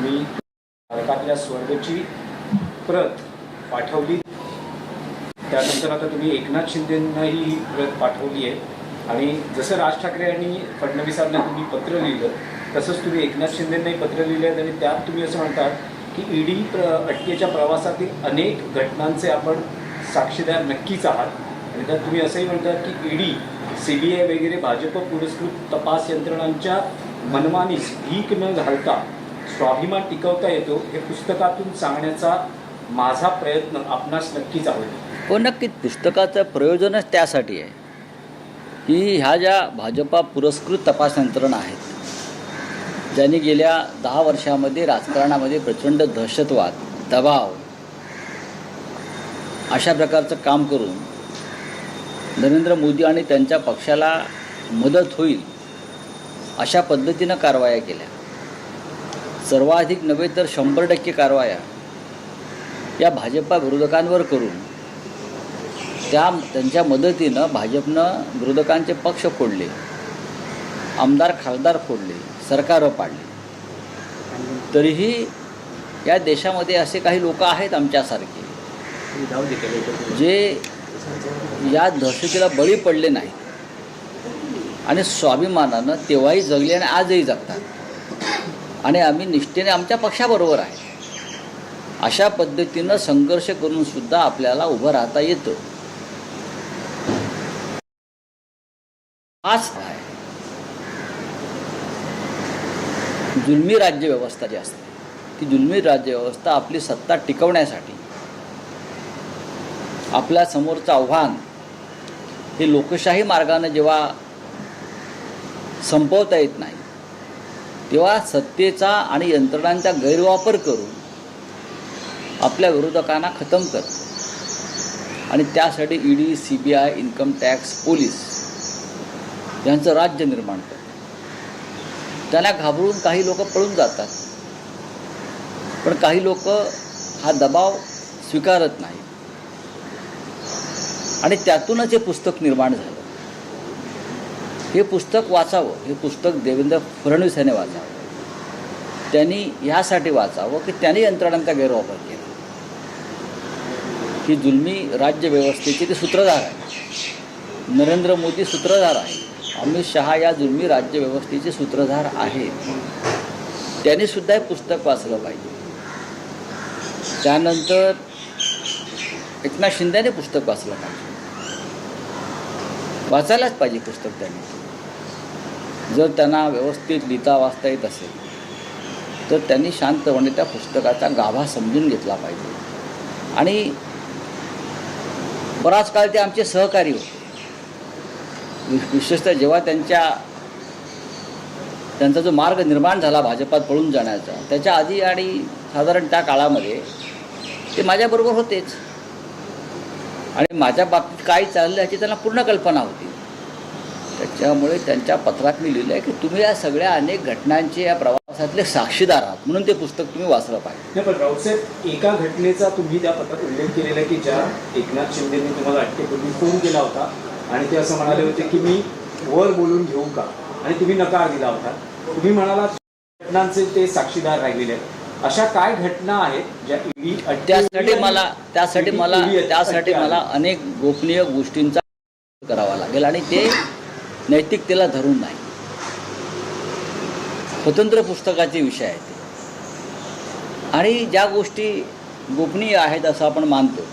तुम्ही भारतातल्या स्वर्गची प्रत पाठवली. त्यानंतर आता तुम्ही एकनाथ शिंदेंनाही ही प्रत पाठवली आहे. आणि जसं राज ठाकरे आणि फडणवीसांना तुम्ही पत्र लिहिलं तसंच तुम्ही एकनाथ शिंदेंनाही पत्र लिहिले आहेत आणि त्यात तुम्ही असं म्हणतात की ईडी प्र अटकेच्या प्रवासातील अनेक घटनांचे आपण साक्षीदार नक्कीच आहात. आणि त्यात तुम्ही असंही म्हणतात की ईडी सी बी आय वगैरे भाजप पुरस्कृत तपास यंत्रणांच्या मनमानीस भीक न घालता स्वाभिमान टिकवता येतो हे पुस्तकातून सांगण्याचा माझा प्रयत्न आपणास नक्कीच आवडेल हो नक्कीच. पुस्तकाचं प्रयोजनच त्यासाठी आहे की ह्या ज्या भाजपा पुरस्कृत तपास यंत्रणा आहेत ज्यांनी गेल्या दहा वर्षामध्ये राजकारणामध्ये प्रचंड दहशतवाद दबाव अशा प्रकारचं काम करून नरेंद्र मोदी आणि त्यांच्या पक्षाला मदत होईल अशा पद्धतीनं कारवाया केल्या. सर्वाधिक नव्हे तर शंभर टक्के कारवाया या भाजपा विरोधकांवर करून त्या त्यांच्या मदतीनं भाजपनं विरोधकांचे पक्ष फोडले आमदार खासदार फोडले सरकारं पाडले. तरीही या देशामध्ये असे काही लोक आहेत आमच्यासारखे जे या दहशतीला बळी पडले नाही आणि स्वाभिमानानं तेव्हाही जगले आणि आजही जगतात. आणि आम्ही निष्ठेने आमच्या पक्षाबरोबर आहे. अशा पद्धतीनं संघर्ष करून सुद्धा आपल्याला उभं राहता येतं. हाच आहे. जुलमी राज्यव्यवस्था जी असते ती जुलमी राज्यव्यवस्था आपली सत्ता टिकवण्यासाठी आपल्या समोरचं आव्हान हे लोकशाही मार्गाने जेव्हा संपवता येत नाही तेव्हा सत्तेचा आणि यंत्रणांचा गैरवापर करून आपल्या विरोधकांना खतम करतो आणि त्यासाठी E D C B I income tax police यांचं राज्य निर्माण कर. त्यांना घाबरून काही लोक पळून जातात. पण काही लोक हा दबाव स्वीकारत नाही आणि त्यातूनच हे पुस्तक निर्माण झालं. हे पुस्तक वाचावं हे पुस्तक देवेंद्र फडणवीस यांनी वाचावं. त्यांनी ह्यासाठी वाचावं की त्यांनी यंत्रणांचा गैरवापर केला. ही जुलमी राज्यव्यवस्थेचे ते सूत्रधार आहे. नरेंद्र मोदी सूत्रधार आहे. अमित शहा या जुलमी राज्यव्यवस्थेचे सूत्रधार आहेत त्यांनी सुद्धा हे पुस्तक वाचलं पाहिजे. त्यानंतर एकनाथ शिंदेने पुस्तक वाचलं पाहिजे. वाचायलाच पाहिजे पुस्तक त्यांनी. जर त्यांना व्यवस्थित लिहिता वाचता येत असेल तर त्यांनी शांतपणे त्या पुस्तकाचा गाभा समजून घेतला पाहिजे. आणि बराच काळ ते आमचे सहकारी होते. वि- विशेषतः जेव्हा त्यांच्या त्यांचा जो मार्ग निर्माण झाला भाजपात पळून जाण्याचा त्याच्या आधी आणि साधारण त्या काळामध्ये ते माझ्याबरोबर होतेच. आणि माझ्या बाबतीत काय चाललं याची त्यांना पूर्ण कल्पना होती. त्याच्यामुळे त्यांच्या पत्रात मी लिहिलं आहे की तुम्ही या सगळ्या अनेक घटनांचे या प्रवासातले साक्षीदार आहात. म्हणून ते पुस्तक तुम्ही वाचलं पाहिजे. पण राऊसाहेब एका घटनेचा तुम्ही त्या पत्रात उल्लेख केलेला आहे की ज्या एकनाथ शिंदेनी तुम्हाला अटकेपूर्वी फोन केला होता आणि ते असं म्हणाले होते की मी वर बोलून घेऊ का? आणि तुम्ही नकार दिला होता. तुम्ही म्हणाला घटनांचे ते साक्षीदार राहिलेले आहेत. अशा काय घटना आहेत ज्या ईडी त्यासाठी मला त्यासाठी मला त्यासाठी मला अनेक गोपनीय गोष्टींचा करावा लागेल. आणि ते नैतिकतेला धरून नाही. स्वतंत्र पुस्तकाचे विषय आहेत ते. आणि ज्या गोष्टी गोपनीय आहेत असं आपण मानतो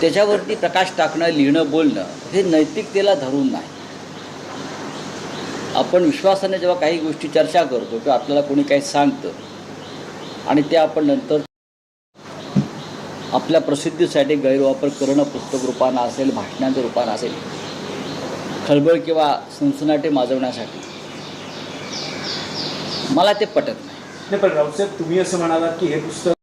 त्याच्यावरती प्रकाश टाकणं लिहिणं बोलणं हे नैतिकतेला धरून नाही. आपण विश्वासाने जेव्हा काही गोष्टी चर्चा करतो किंवा आपल्याला कोणी काही सांगतं आणि ते आपण नंतर आपल्या प्रसिद्धीसाठी गैरवापर करणं पुस्तक रूपानं असेल भाषणांच्या रूपानं असेल खळबळ किंवा सनसनाटे माजवण्यासाठी. मला ते पटत नाही. पण राऊसाहेब तुम्ही असं म्हणालात की हे पुस्तक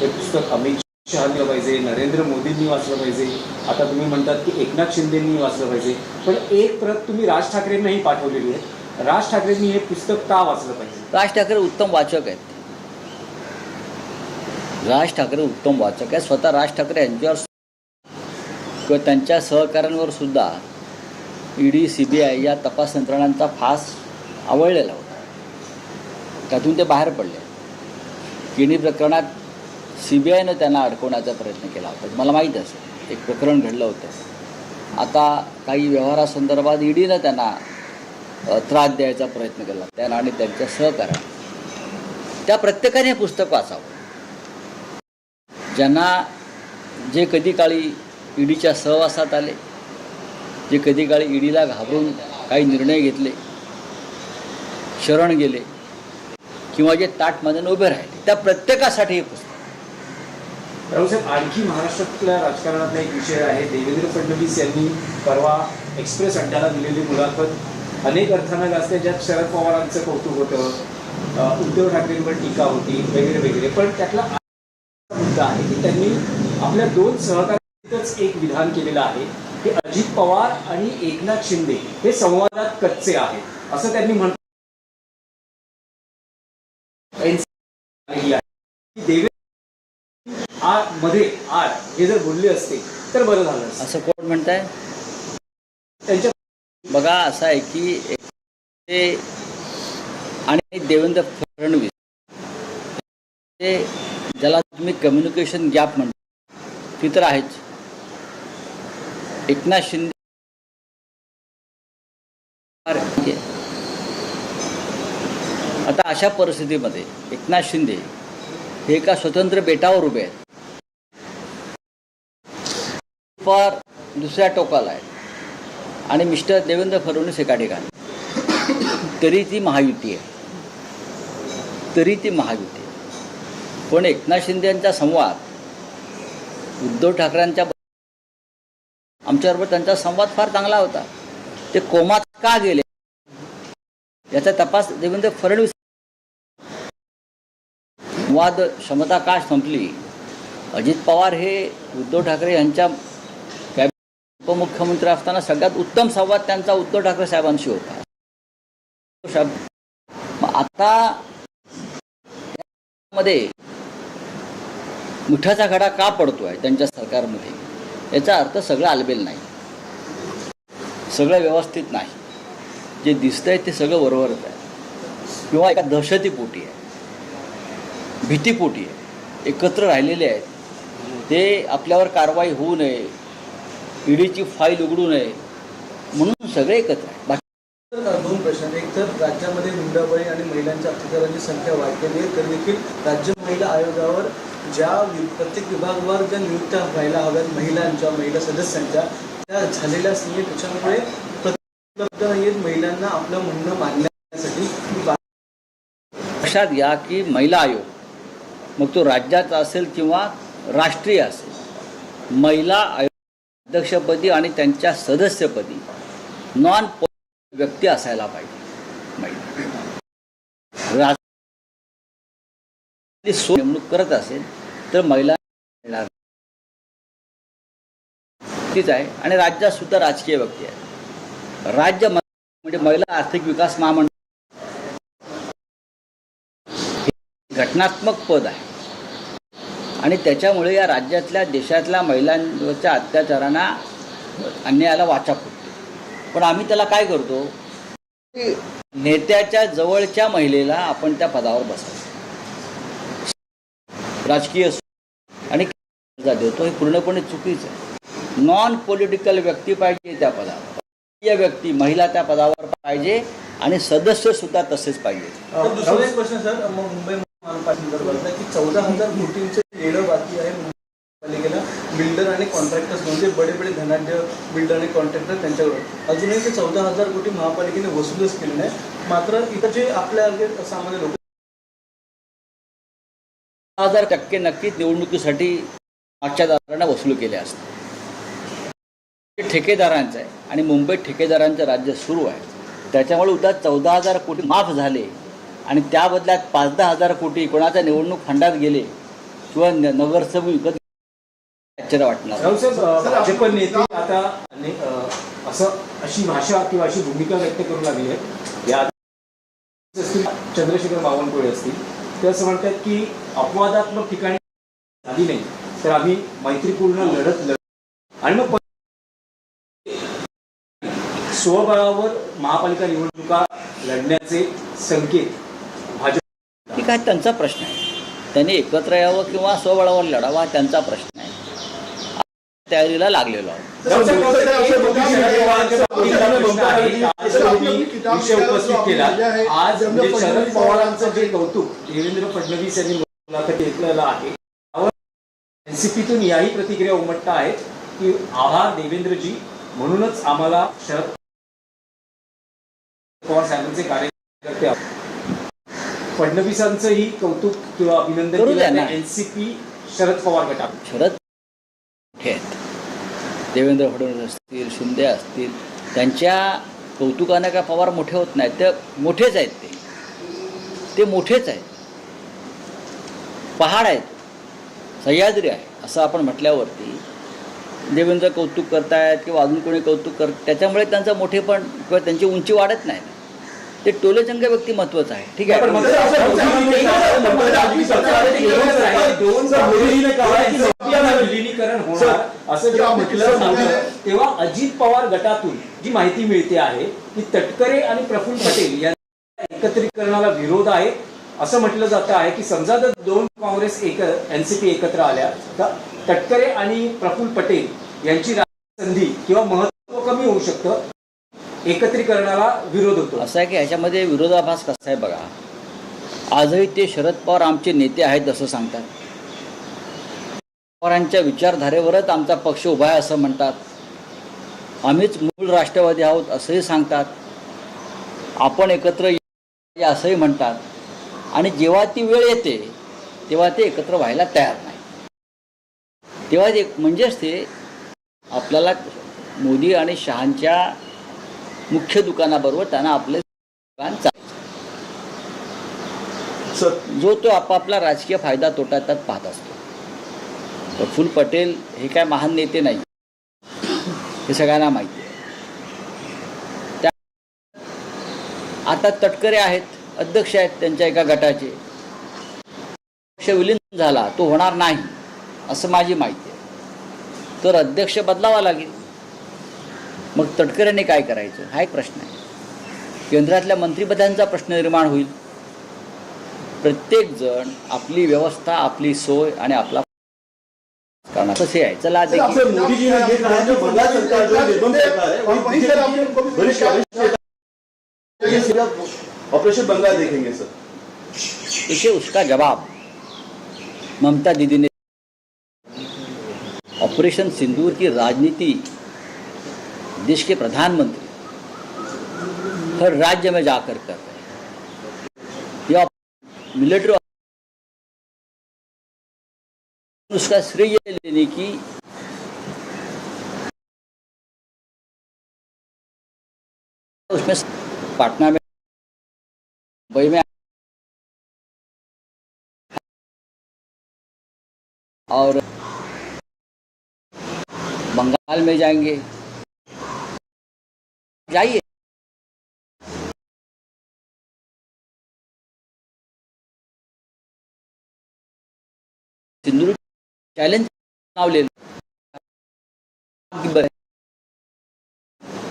हे पुस्तक अमित शहानी पाहिजे नरेंद्र मोदींनी वाचलं पाहिजे. आता तुम्ही म्हणतात की एकनाथ शिंदेंनी वाचलं पाहिजे. पण एक प्रत तुम्ही राज ठाकरेंनाही पाठवलेली आहे. राज ठाकरेंनी हे पुस्तक का वाचलं पाहिजे? राज ठाकरे उत्तम वाचक आहेत. राज ठाकरे उत्तम वाचक आहेत. स्वतः राज ठाकरे यांच्यावर किंवा त्यांच्या सहकाऱ्यांवर सुद्धा E D C B I या तपास यंत्रणांचा फास आवळलेला होता. त्यातून ते बाहेर पडले. किणी प्रकरणात सी बी आयनं त्यांना अडकवण्याचा प्रयत्न केला होता. मला माहीत असेल एक प्रकरण घडलं होतं. आता काही व्यवहारासंदर्भात ईडीनं त्यांना त्रास द्यायचा प्रयत्न केला. त्यांना आणि त्यांच्या सहकार्या त्या प्रत्येकाने हे पुस्तक वाचावं. ज्यांना जे कधी काळी ईडीच्या सहवासात आले जे कधी काळी ईडीला घाबरून काही निर्णय घेतले शरण गेले किंवा जे ताटमध्ये उभे राहिले त्या प्रत्येकासाठी हे पुस्तक. राहुल आणखी महाराष्ट्रातल्या राजकारणातला एक विषय आहे. देवेंद्र फडणवीस यांनी परवा एक्सप्रेस अड्ड्याला दिलेली मुलाखत. अनेक अर्थानं गाजते ज्यात शरद पवारांचं कौतुक होतं उद्धव ठाकरेंवर टीका होती वगैरे वगैरे. पण त्यातला मुद्दा आहे की त्यांनी आपल्या दोन सहकार सहकार्यातच एक विधान केलेलं आहे की अजित पवार आणि एकनाथ शिंदे हे संवादात कच्चे आहेत असं त्यांनी म्हटलं आलेली आहे. की देवेंद्र आ मध्ये आर हे जर बोलले असते तर बरं झालं. असं कोण म्हणताय त्यांच्या बघा असं आहे की ते आणि देवेंद्र फडणवीस ते ज्याला तुम्ही कम्युनिकेशन गॅप म्हणता ती तर आहेच एकनाथ शिंदे आता अशा परिस्थितीमध्ये एकनाथ शिंदे हे एका स्वतंत्र बेटावर उभे आहेत. फार दुसऱ्या टोकाला आहे आणि मिस्टर देवेंद्र फडणवीस एका ठिकाणी. तरी ती महायुती आहे. तरी ती महायुती आहे. पण एकनाथ शिंदे यांचा संवाद उद्धव ठाकरेंच्या आमच्याबरोबर त्यांचा संवाद फार चांगला होता. ते कोमात का गेले? याचा तपास देवेंद्र फडणवीस वाद क्षमता का संपली? अजित पवार हे उद्धव ठाकरे यांच्या उपमुख्यमंत्री असताना सगळ्यात उत्तम संवाद त्यांचा उद्धव ठाकरे साहेबांशी होता. आता मध्ये मिठाचा घडा का पडतोय त्यांच्या सरकारमध्ये? याचा अर्थ सगळं आलबेल नाही. सगळं व्यवस्थित नाही. जे दिसतंय ते सगळं बरोबरच आहे. किंवा एका दहशतीपोटी आहे. भीतीपोटी आहे. एकत्र राहिलेले आहेत. ते आपल्यावर कारवाई होऊ नये. ईडीची फाईल उघडू नये. म्हणून सगळे एकत्र आहे बाकी दोन प्रश्न. एक तर राज्यामध्ये हुंडाबळी आणि महिलांच्या अत्याचारांची संख्या वाढलेली आहे तर देखील राज्य महिला आयोगावर ज्या प्रत्येक विभागावर ज्या नियुक्त्या व्हायला हव्यात महिलांच्या महिला सदस्यांच्या त्या झालेल्याच नाही त्याच्यामुळे प्रत्येक उपलब्ध आहेत महिलांना आपलं म्हणणं मांडण्यासाठी. लक्षात घ्या की महिला आयोग मग तो राज्याचा असेल किंवा राष्ट्रीय असेल महिला आयोग अध्यक्षपदी आणि त्यांच्या सदस्यपदी नॉन व्यक्ती असायला पाहिजे. महिला. सो नेमणूक करत असेल तर महिला मिळणार तीच आहे. आणि राज्यात सुद्धा राजकीय व्यक्ती आहे. राज्य म्हणजे महिला आर्थिक विकास महामंडळ घटनात्मक पद आहे. आणि त्याच्यामुळे या राज्यातल्या देशातल्या महिलांवरच्या अत्याचारांना अन्यायाला वाचा फुटते. पण आम्ही त्याला काय करतो? की नेत्याच्या जवळच्या महिलेला आपण त्या पदावर बसवतो. राजकीय असो आणि देतो हे पूर्णपणे चुकीचं आहे. नॉन पॉलिटिकल व्यक्ती पाहिजे त्या पदावर. या व्यक्ती महिला त्या पदावर पाहिजे आणि सदस्य सुद्धा तसेच पाहिजे. तर दुसरा एक प्रश्न सर. मुंबई की चौदा हजार कोटींचे येणं बाकी आहे महापालिकेला. बिल्डर आणि कॉन्ट्रॅक्टर्स म्हणजे बडे बडे धनाढ्य बिल्डर आणि कॉन्ट्रॅक्टर त्यांच्यावर. अजूनही ते चौदा हजार कोटी महापालिकेने वसूलच केले नाही. मात्र इतर जे आपल्या सामान्य लोक हजार टक्के नक्कीच निवडणुकीसाठी मागच्या दारांना वसूल केल्या असतात ठेकेदारांचं आहे आणि मुंबईत ठेकेदारांचं राज्य सुरू आहे. त्याच्यामुळे उद्या चौदा हजार कोटी माफ झाले आणि त्या बदल्यात पाच दहा हजार कोटी कोणाच्या निवडणूक फंडात गेले किंवा नगरसेवक विकत आश्चर्य वाटणार राहुल नेते आता असं अशी भाषा किंवा अशी भूमिका व्यक्त करू लागली आहे या चंद्रशेखर बावनकुळे असतील. ते असं म्हणतात की अपवादात्मक ठिकाणी झाली नाही तर आम्ही मैत्रीपूर्ण लढत लढ आणि मग स्वबळावर महापालिका निवडणुका लढण्याचे संकेत भाजप ठीक आहे त्यांचा प्रश्न आहे. त्यांनी एकत्र यावं किंवा स्वबळावर लढावा हा त्यांचा प्रश्न आहे. तयारीला लागलेलो उपस्थित केला. आज शरद पवारांचं जे कौतुक देवेंद्र फडणवीस यांनी मुलाखत घेतलेलं आहे. एनसीपीतून याही प्रतिक्रिया उमटता आहेत की आभार देवेंद्रजी म्हणूनच आम्हाला शरद पवार साहेबांचे कार्यकर्ते. फडणवीसांचंही कौतुक किंवा अभिनंदन केलं. एनसीपी शरद पवार गटात शरद देवेंद्र फडणवीस असतील शिंदे असतील त्यांच्या कौतुकाने काय पवार मोठे होत नाहीत? ते मोठेच आहेत ते. ते मोठेच आहेत. पहाड आहेत सह्याद्री आहे असं आपण म्हटल्यावरती देवेंद्र कौतुक करतायत किंवा अजून कोणी कौतुक कर त्याच्यामुळे त्यांचं मोठेपण किंवा त्यांची उंची वाढत नाही. ते टोलेचंग व्यक्तिमत्वच आहे. ठीक आहे? तेव्हा अजित पवार गटातून जी माहिती मिळते आहे की तटकरे आणि प्रफुल्ल पटेल यांच्या एकत्रीकरणाला विरोध आहे. असं म्हटलं जातं आहे की समजा जर दोन काँग्रेस एक एनसीपी एकत्र आल्या तर तटकरे आणि प्रफुल्ल पटेल यांची संधी किंवा महत्त्व कमी होऊ शकतं. एकत्रीकरणाला विरोध होतो. असं आहे की ह्याच्यामध्ये विरोधाभास कसा आहे बघा. आजही ते शरद पवार आमचे नेते आहेत असं सांगतात. पवारांच्या विचारधारेवरच आमचा पक्ष उभा आहे असं म्हणतात. आम्हीच मूळ राष्ट्रवादी आहोत असंही सांगतात. आपण एकत्र या असंही म्हणतात. आणि जेव्हा ती वेळ येते तेव्हा ते एकत्र व्हायला तयार नाही. तेव्हा ते म्हणजेच ते आपल्याला मोदी आणि शहांच्या मुख्य दुकानाबरोबर त्यांना आपले दुकान सर. जो तो आपापला राजकीय फायदा तोटा त्यात पाहत असतो. प्रफुल्ल पटेल हे काय महान नेते नाही. हे सगळ्यांना माहिती आहे. त्या आता तटकरे आहेत. अध्यक्ष आहेत त्यांच्या एका गटाचे. पक्ष विलीन झाला तो होणार नाही असं माझी माहिती आहे. तर अध्यक्ष बदलावा लागेल. मग तटकऱ्यांनी काय करायचं? हा एक प्रश्न आहे. केंद्रातल्या मंत्रिपदांचा प्रश्न निर्माण होईल. प्रत्येक जण आपली व्यवस्था आपली सोय आणि आपला कारण कसे आहे? चला देखील. आपसे मोदी जी ने ये कहा कि बंगाल सरकार जो निर्बंध सरकार है वही वहीं सर, आपने उनको भी वरिष्ठ वरिष्ठ नेता ये सिर्फ ऑपरेशन बंगाल देखेंगे सर। इसे उसका जवाब ममता दीदी ने ऑपरेशन सिंदूर की राजनीति देश के प्रधानमंत्री हर राज्य में जाकर कर रहे हैं। यह मिलिट्री उसका श्रेय लेने की उसमें पटना में मुंबई में और बंगाल में जाएँगे जाइए सिंदूर चैलेंज नाव ले लो।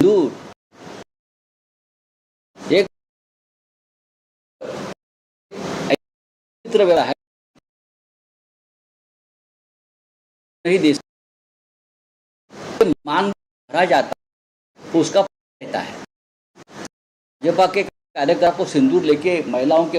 दूर एक चित्र वेळा है। नहीं दे सकते। मांग भरा जाता तो उसका रहता है। भाजपा के कार्यकर्ता को सिंदूर लेके महिलाओं के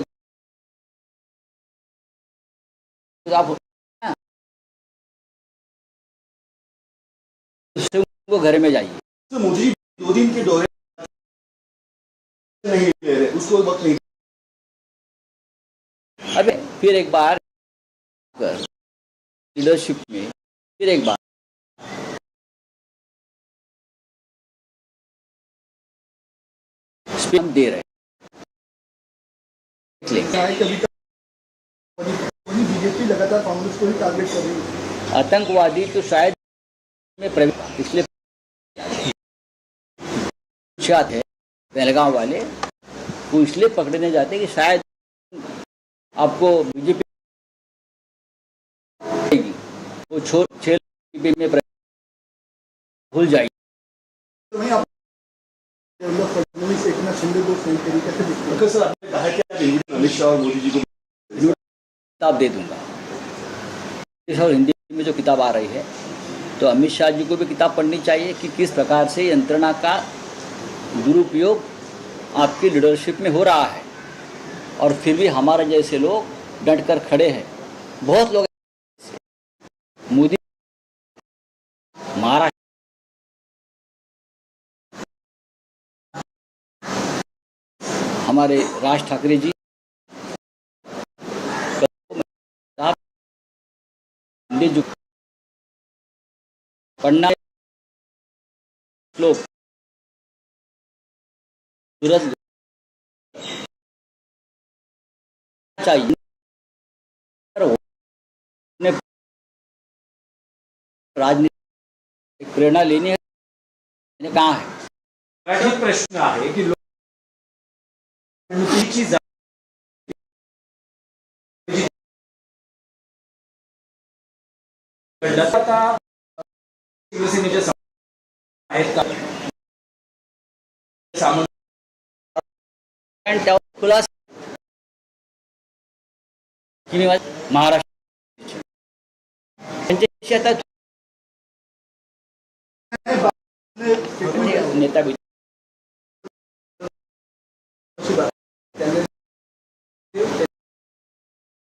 उनको घर में जाइए। मोदी जी दो दिन के दौरे नहीं ले रहे, उसको वक्त नहीं अबे फिर एक बार लीडरशिप में फिर एक बार। हम दे रहे बीजेपी लगातार कांग्रेस को ही टारगेट कर रही है। आतंकवादी तो शायद में प्रवेश पिछले है पहलगांव वाले वो इसलिए पकड़ने जाते कि शायद आपको बीजेपी वो छो छह बीजेपी में प्रवेश भूल जाइए तो वहीं आप देवेंद्र फडणवीस एकनाथ शिंदे को सही तरीके से दिखते हैं मगर सर आपने कहा कि आप इंडियन अमित शाह और मोदी जी को किताब दे दूंगा। इंग्लिश और हिंदी में जो किताब आ रही है तो अमित शाह जी को भी किताब पढ़नी चाहिए कि किस प्रकार से यंत्रणा का दुरुपयोग आपकी लीडरशिप में हो रहा है। और फिर भी हमारे जैसे लोग डट कर खड़े हैं। बहुत लोग मोदी महाराष्ट्र हमारे राज ठाकरे जी जी पढ़ना लोग चाहिए। पर वो अपने राजनीति प्रेरणा लेनी है। मैंने कहा है? मराठीत प्रश्न आहे की लोक- निवडणुकीची जा- आता शिवसेनेच्या सम- आहेत का? सामंत आणि त्यावर खुलासा की मी माझ्या महाराष्ट्र त्यांच्याशी आता नेता